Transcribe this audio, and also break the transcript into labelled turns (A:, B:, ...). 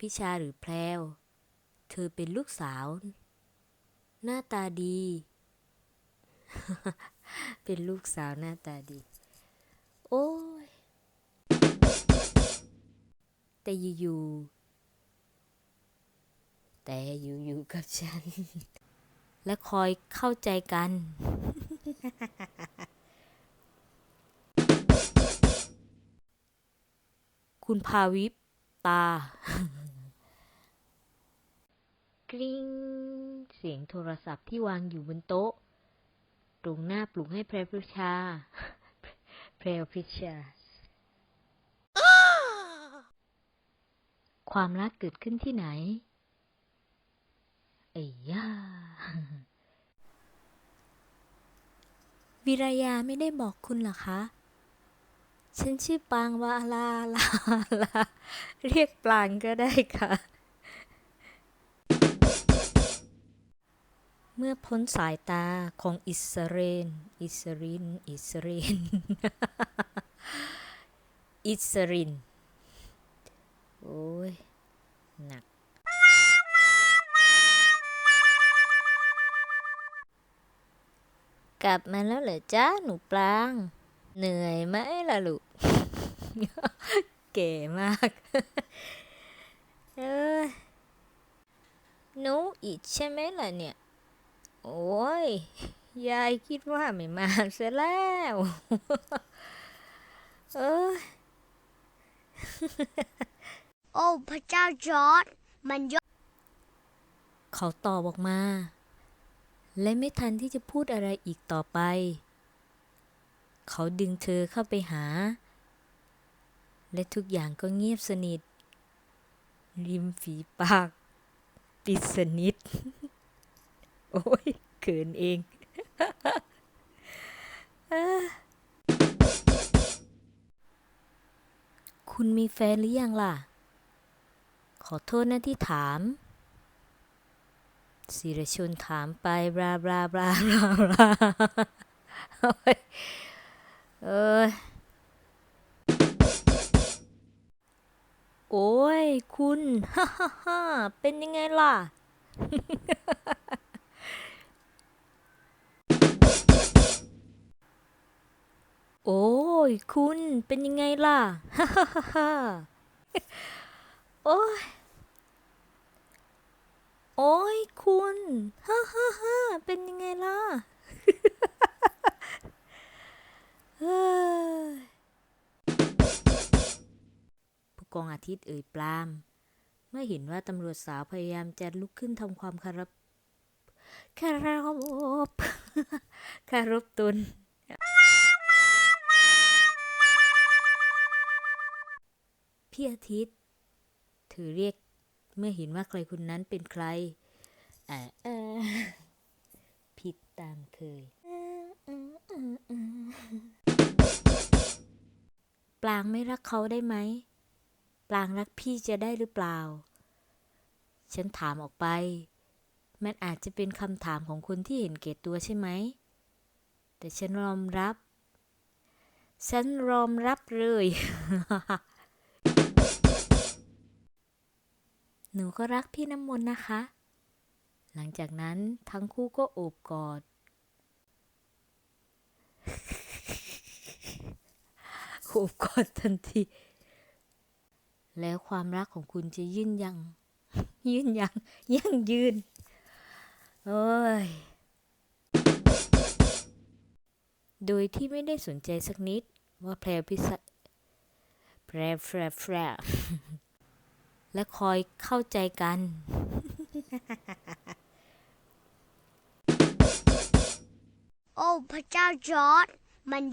A: พิชาหรือแพรว เธอเป็นลูกสาว หน้าตาดี เป็นลูกสาวหน้าตาดี โอ้ย แต่อยู่ๆแต่อยู่ๆกับฉัน และคอยเข้าใจกัน คุณพาวิปตา กริ๊งเสียงโทรศัพท์ที่วางอยู่บนโต๊ะ ตรงหน้าปลุกให้แพรพิชา แพรพิชา ความรักเกิดขึ้นที่ไหน เอ้ย่าวิรยาไม่ได้บอกคุณหรอคะ ฉันชื่อปางวาลาลาลา เรียกปางก็ได้ค่ะ เมื่อพ้นสายตาของอิสเรน อิสริน อิสรินอิสริน โอ้ย หนัก กลับมาแล้วเหรอจ้าหนูปลาง เหนื่อยไหมล่ะลูก เก๋มาก เออหนูอีกใช่ไหมล่ะเนี่ย โอ้ย ยายคิดว่าไม่มาเสียแล้ว เออ
B: โอ้พระเจ้าจอร์ดมันยอด
A: เขาตอบออกมา และไม่ทันที่จะพูดอะไรอีกต่อไป เขาดึงเธอเข้าไปหา และทุกอย่างก็เงียบสนิท ริมฝีปาก ปิดสนิท โอ้ยเขินเองอคุณมีแฟนหรือยังล่ะ ขอโทษนะที่ถามศิรชนถามไปบลาบลาบลาบลาบลาโอ้ยเอ้ยโอ้ย คุณ ฮ่าฮ่าเป็นยังไงล่ะ อ้ย คุณเป็นยังไงล่ะฮ่าฮ่าฮ่าฮ่าโอ้ย โอ้ย คุณ ฮ่าฮ่าฮ่าเป็นยังไงล่ะเฮ้ยผู้กองอาทิตย์เอ่ยปลาม เมื่อเห็นว่าตำรวจสาวพยายามจะลุกขึ้นทำความคารพคารพคารพตน พี่อาทิตย์ เธอเรียกเมื่อเห็นว่าใครคนนั้นเป็นใครอ่าเออผิดตามเคย ปลางไม่รักเขาได้ไหม ปลางรักพี่จะได้หรือเปล่า ฉันถามออกไป มันอาจจะเป็นคำถามของคนที่เห็นเกตตัวใช่ไหม แต่ฉันรอมรับ ฉันรอมรับเลย หนูก็รักพี่น้ำมนต์นะคะ หลังจากนั้นทั้งคู่ก็โอบกอด โอบกอดทันที แล้วความรักของคุณจะยืนยัง ยืนยัง ยั่งยืน โอ้ย โดยที่ไม่ได้สนใจสักนิดว่าแพรพิษแพรแพรแพร และคอยเข้าใจกัน
B: โอ้ พระเจ้าจอร์ดมัน